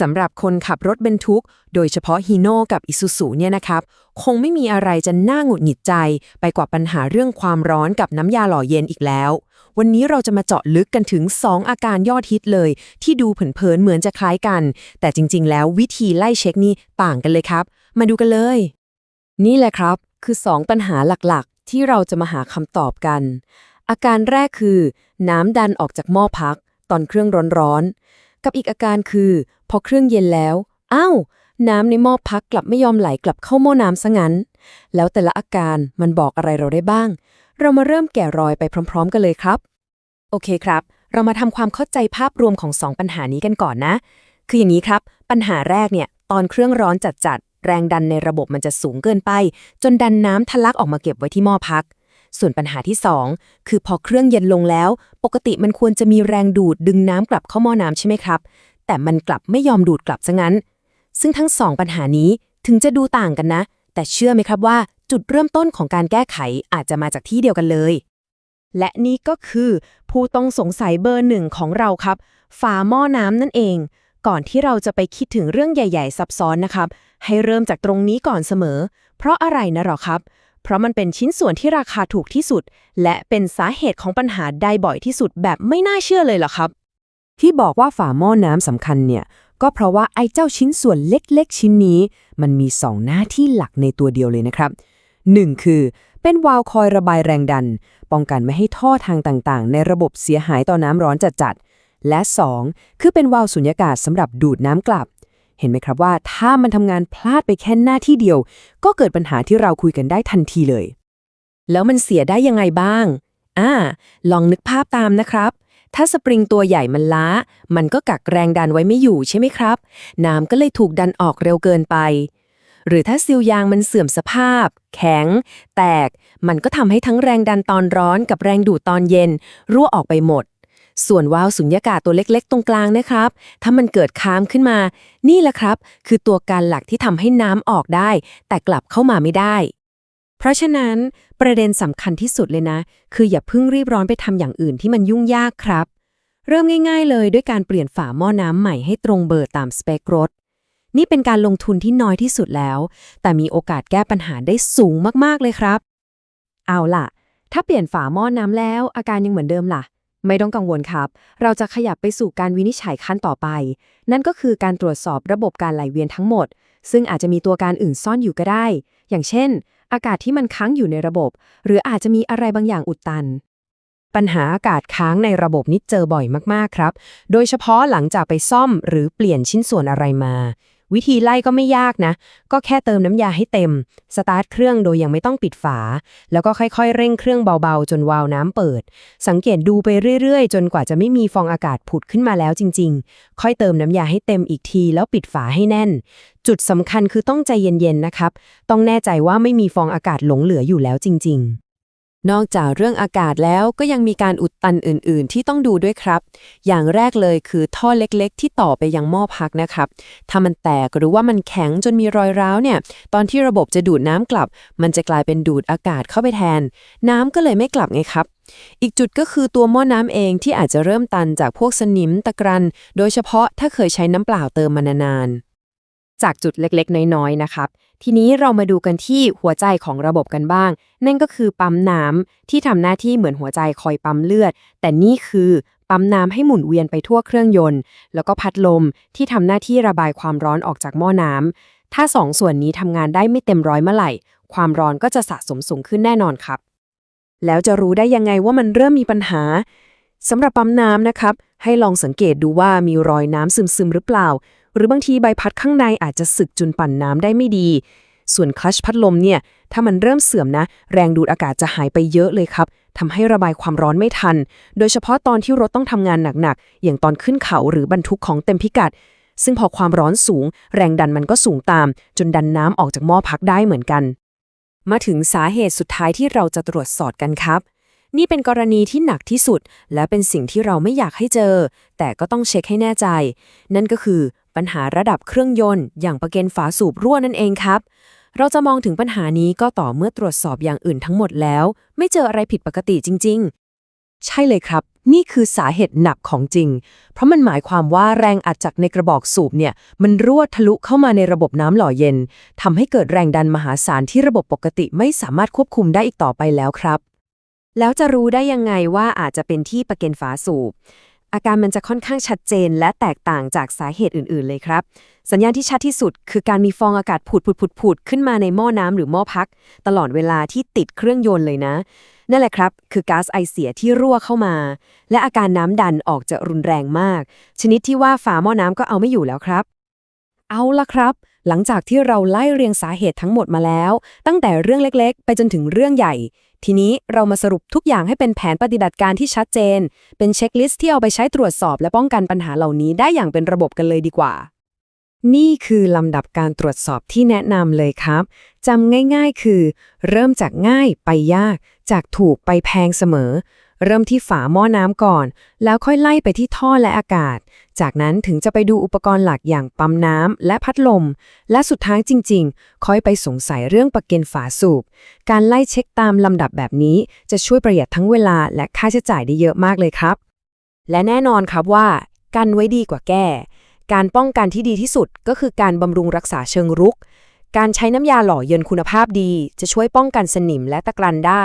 สำหรับคนขับรถบรรทุก โดยเฉพาะฮีโน่กับอิซูซุเนี่ยนะครับ คงไม่มีอะไรจะน่าหงุดหงิดใจ ไปกว่าปัญหาเรื่องความร้อนกับน้ำยาหล่อเย็นอีกแล้ว วันนี้เราจะมาเจาะลึกกันถึง 2 อาการยอดฮิตเลย ที่ดูเผินๆเหมือนจะคล้ายกัน แต่จริง ๆ แล้ววิธีไล่เช็คนี่ต่างกันเลยครับ มาดูกันเลย นี่แหละครับ คือ 2 ปัญหาหลักๆ ที่เราจะมาหาคำตอบกัน อาการแรกคือ น้ำดันออกจากหม้อพัก ตอนเครื่องร้อนๆ กับอีกอาการคือ พอเครื่องเย็นแล้ว อ้าว น้ำในหม้อพักกลับไม่ยอมไหลกลับเข้าหม้อน้ำซะงั้น แล้วแต่ละอาการมันบอกอะไรเราได้บ้าง เรามาเริ่มแกะรอยไปพร้อม ๆ กันเลยครับ โอเคครับ เรามาทำความเข้าใจภาพรวมของ 2 ปัญหานี้กันก่อนนะ คืออย่างนี้ครับ ปัญหาแรกเนี่ยตอนเครื่องร้อนจัดๆแรงดันในระบบมันจะสูงเกินไป จนดันน้ำทะลักออกมาเก็บไว้ที่หม้อพัก ส่วนปัญหาที่ 2 คือพอเครื่องเย็นลงแล้ว ปกติมันควรจะมีแรงดูดดึงน้ำกลับเข้าหม้อน้ำใช่ไหมครับ แต่มันกลับไม่ยอมดูดกลับซะงั้น ซึ่งทั้งสองปัญหานี้ถึงจะดูต่างกันนะ แต่เชื่อไหมครับว่าจุดเริ่มต้นของการแก้ไขอาจจะมาจากที่เดียวกันเลย และนี่ก็คือผู้ต้องสงสัยเบอร์หนึ่งของเราครับฝาหม้อน้ำนั่นเอง ก่อนที่เราจะไปคิดถึงเรื่องใหญ่ ๆ ซับซ้อนนะครับ ให้เริ่มจากตรงนี้ก่อนเสมอ เพราะอะไรนะหรอครับ เพราะมันเป็นชิ้นส่วนที่ราคาถูกที่สุด และเป็นสาเหตุของปัญหาได้บ่อยที่สุดแบบไม่น่าเชื่อเลยเหรอครับ ที่บอกว่าฝาหม้อน้ำสำคัญเนี่ย ก็เพราะว่าไอ้เจ้าชิ้นส่วนเล็กๆ ชิ้นนี้ มันมี2หน้าที่หลักในตัวเดียวเลยนะครับ 1. คือ เป็นวาล์วคอยระบายแรงดัน ป้องกันไม่ให้ท่อทางต่างๆ ในระบบเสียหายต่อน้ำร้อนจัดๆและ 2. คือเป็นวาล์วสุญญากาศสำหรับดูดน้ำกลับ เห็นไหมครับว่าถ้ามันทำงานพลาดไปแค่หน้าที่เดียว ก็เกิดปัญหาที่เราคุยกันได้ทันทีเลย แล้วมันเสียได้ยังไงบ้าง อ่า ลองนึกภาพตามนะครับ ถ้าสปริงตัวใหญ่มันล้า มันก็กักแรงดันไว้ไม่อยู่ใช่ไหมครับ น้ำก็เลยถูกดันออกเร็วเกินไป หรือถ้าซีลยางมันเสื่อมสภาพ แข็ง แตก มันก็ทำให้ทั้งแรงดันตอนร้อนกับแรงดูดตอนเย็น รั่วออกไปหมด ส่วนวาล์วสุญญากาศตัวเล็กๆ ตรงกลางนะครับ ถ้ามันเกิดค้ามขึ้นมา นี่แหละครับ คือตัวการหลักที่ทำให้น้ำออกได้ แต่กลับเข้ามาไม่ได้ เพราะฉะนั้นประเด็นสำคัญที่สุดเลยนะ คืออย่าเพิ่งรีบร้อนไปทำอย่างอื่นที่มันยุ่งยากครับ เริ่มง่าย ๆ เลยด้วยการเปลี่ยนฝาหม้อน้ำใหม่ให้ตรงเบอร์ตามสเปครถนี่เป็นการลงทุนที่น้อยที่สุดแล้ว แต่มีโอกาสแก้ปัญหาได้สูงมากๆเลยครับ เอาล่ะ ถ้าเปลี่ยนฝาหม้อน้ำแล้ว อาการยังเหมือนเดิมล่ะ ไม่ต้องกังวลครับ เราจะขยับไปสู่การวินิจฉัยขั้นต่อไป นั่นก็คือการตรวจสอบระบบการไหลเวียนทั้งหมด ซึ่งอาจจะมีตัวการอื่นซ่อนอยู่ก็ได้ อย่างเช่น อากาศที่มันค้างอยู่ในระบบ หรืออาจจะมีอะไรบางอย่างอุดตัน ปัญหาอากาศค้างในระบบนี้เจอบ่อยมากๆครับ โดยเฉพาะหลังจากไปซ่อมหรือเปลี่ยนชิ้นส่วนอะไรมา วิธีไล่ก็ไม่ยากนะ ก็แค่เติมน้ำยาให้เต็ม สตาร์ทเครื่องโดยยังไม่ต้องปิดฝา แล้วก็ค่อยๆ เร่งเครื่องเบาๆ จนวาล์วน้ำเปิด สังเกตดูไปเรื่อยๆ จนกว่าจะไม่มีฟองอากาศผุดขึ้นมาแล้วจริง ๆ ค่อยเติมน้ำยาให้เต็มอีกที แล้วปิดฝาให้แน่น จุดสำคัญคือต้องใจเย็นๆ นะครับ ต้องแน่ใจว่าไม่มีฟองอากาศหลงเหลืออยู่แล้วจริง ๆ นอกจากเรื่องอากาศแล้วก็ยังมีการอุดตันอื่น ๆ ที่ต้องดูด้วยครับ อย่างแรกเลยคือท่อเล็กๆ ที่ต่อไปยังหม้อพักนะครับ ถ้ามันแตกหรือว่ามันแข็งจนมีรอยร้าวเนี่ย ตอนที่ระบบจะดูดน้ำกลับ มันจะกลายเป็นดูดอากาศเข้าไปแทน น้ำก็เลยไม่กลับไงครับอีกจุดก็คือตัวหม้อน้ำเองที่อาจจะเริ่มตันจากพวกสนิมตะกรัน โดยเฉพาะถ้าเคยใช้น้ำเปล่าเติมมานานๆ จากจุดเล็กๆ น้อยๆ นะครับ ทีนี้เรามาดูกันที่หัวใจของระบบกันบ้าง นั่นก็คือปั๊มน้ำที่ทำหน้าที่เหมือนหัวใจคอยปั๊มเลือด แต่นี่คือปั๊มน้ำให้หมุนเวียนไปทั่วเครื่องยนต์ แล้วก็พัดลมที่ทำหน้าที่ระบายความร้อนออกจากหม้อน้ำถ้าสองส่วนนี้ทำงานได้ไม่เต็มร้อยเมื่อไหร่ ความร้อนก็จะสะสมสูงขึ้นแน่นอนครับ แล้วจะรู้ได้ยังไงว่ามันเริ่มมีปัญหาสำหรับปั๊มน้ำนะครับ ให้ลองสังเกตดูว่ามีรอยน้ำซึมๆหรือเปล่า หรือบางทีใบพัดข้างในอาจจะสึกจนปั่นน้ำได้ไม่ดี ส่วนคลัชพัดลมเนี่ย ถ้ามันเริ่มเสื่อมนะ แรงดูดอากาศจะหายไปเยอะเลยครับทำให้ระบายความร้อนไม่ทัน โดยเฉพาะตอนที่รถต้องทำงานหนักๆ อย่างตอนขึ้นเขาหรือบรรทุกของเต็มพิกัด ซึ่งพอความร้อนสูง แรงดันมันก็สูงตาม จนดันน้ำออกจากหม้อพักได้เหมือนกัน มาถึงสาเหตุสุดท้ายที่เราจะตรวจสอบกันครับนี่เป็นกรณีที่หนักที่สุด และเป็นสิ่งที่เราไม่อยากให้เจอ แต่ก็ต้องเช็คให้แน่ใจ นั่นก็คือ ปัญหาระดับเครื่องยนต์ อย่างประเกนฝาสูบรั่วนั่นเองครับ เราจะมองถึงปัญหานี้ก็ต่อเมื่อตรวจสอบอย่างอื่นทั้งหมดแล้ว ไม่เจออะไรผิดปกติจริง ๆ ใช่เลยครับ นี่คือสาเหตุหนักของจริง เพราะมันหมายความว่าแรงอัดจากในกระบอกสูบเนี่ย มันรั่วทะลุเข้ามาในระบบน้ำหล่อเย็นทำให้เกิดแรงดันมหาศาลที่ระบบปกติไม่สามารถควบคุมได้อีกต่อไปแล้วครับแล้วจะรู้ได้ยังไงว่าอาจจะเป็นที่ประเก็นฝาสูบ อาการมันจะค่อนข้างชัดเจน และแตกต่างจากสาเหตุอื่น ๆ เลยครับ สัญญาณที่ชัดที่สุด คือการมีฟองอากาศผุดผุดผุดผุดขึ้นมาในหม้อน้ำหรือหม้อพัก ตลอดเวลาที่ติดเครื่องยนต์เลยนะ นั่นแหละครับ คือก๊าซไอเสียที่รั่วเข้ามา และอาการน้ำดันออกจะรุนแรงมาก ชนิดที่ว่าฝาหม้อน้ำก็เอาไม่อยู่แล้วครับ เอาละครับ หลังจากที่เราไล่เรียงสาเหตุทั้งหมดมาแล้ว ตั้งแต่เรื่องเล็กๆ ไปจนถึงเรื่องใหญ่ ทีนี้เรามาสรุปทุกอย่างให้เป็นแผนปฏิบัติการที่ชัดเจน เป็นเช็คลิสต์ที่เอาไปใช้ตรวจสอบและป้องกันปัญหาเหล่านี้ได้อย่างเป็นระบบกันเลยดีกว่า นี่คือลำดับการตรวจสอบที่แนะนำเลยครับจำง่าย ๆ คือ เริ่มจากง่ายไปยาก จากถูกไปแพงเสมอ เริ่มที่ฝาหม้อน้ำก่อน แล้วค่อยไล่ไปที่ท่อและอากาศ จากนั้นถึงจะไปดูอุปกรณ์หลักอย่างปั๊มน้ำและพัดลม และสุดท้ายจริง ๆ ค่อยไปสงสัยเรื่องปะเก็นฝาสูบ การไล่เช็คตามลำดับแบบนี้ จะช่วยประหยัดทั้งเวลาและค่าใช้จ่ายได้เยอะมากเลยครับ และแน่นอนครับว่า กันไว้ดีกว่าแก้ การป้องกันที่ดีที่สุดก็คือการบำรุงรักษาเชิงรุกการใช้น้ำยาหล่อเย็นคุณภาพดี จะช่วยป้องกันสนิมและตะกรันได้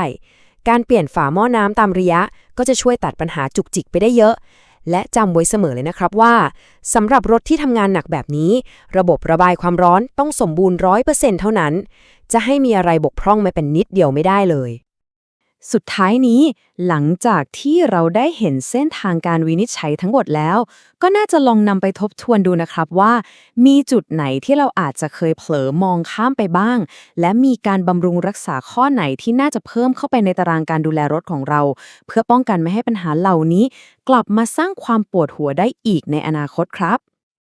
การเปลี่ยนฝาหม้อน้ำตามระยะ ก็จะช่วยตัดปัญหาจุกจิกไปได้เยอะ และจำไว้เสมอเลยนะครับว่าสำหรับรถที่ทำงานหนักแบบนี้ ระบบระบายความร้อนต้องสมบูรณ์ร้อยเปอร์เซ็นต์เท่านั้น จะให้มีอะไรบกพร่องไม่เป็นนิดเดียวไม่ได้เลย สุดท้ายนี้หลังจากที่เราได้เห็นเส้นทางการวินิจฉัยทั้งหมดแล้ว ก็น่าจะลองนำไปทบทวนดูนะครับว่า มีจุดไหนที่เราอาจจะเคยเผลอมองข้ามไปบ้าง และมีการบำรุงรักษาข้อไหนที่น่าจะเพิ่มเข้าไปในตารางการดูแลรถของเรา เพื่อป้องกันไม่ให้ปัญหาเหล่านี้ กลับมาสร้างความปวดหัวได้อีกในอนาคตครับ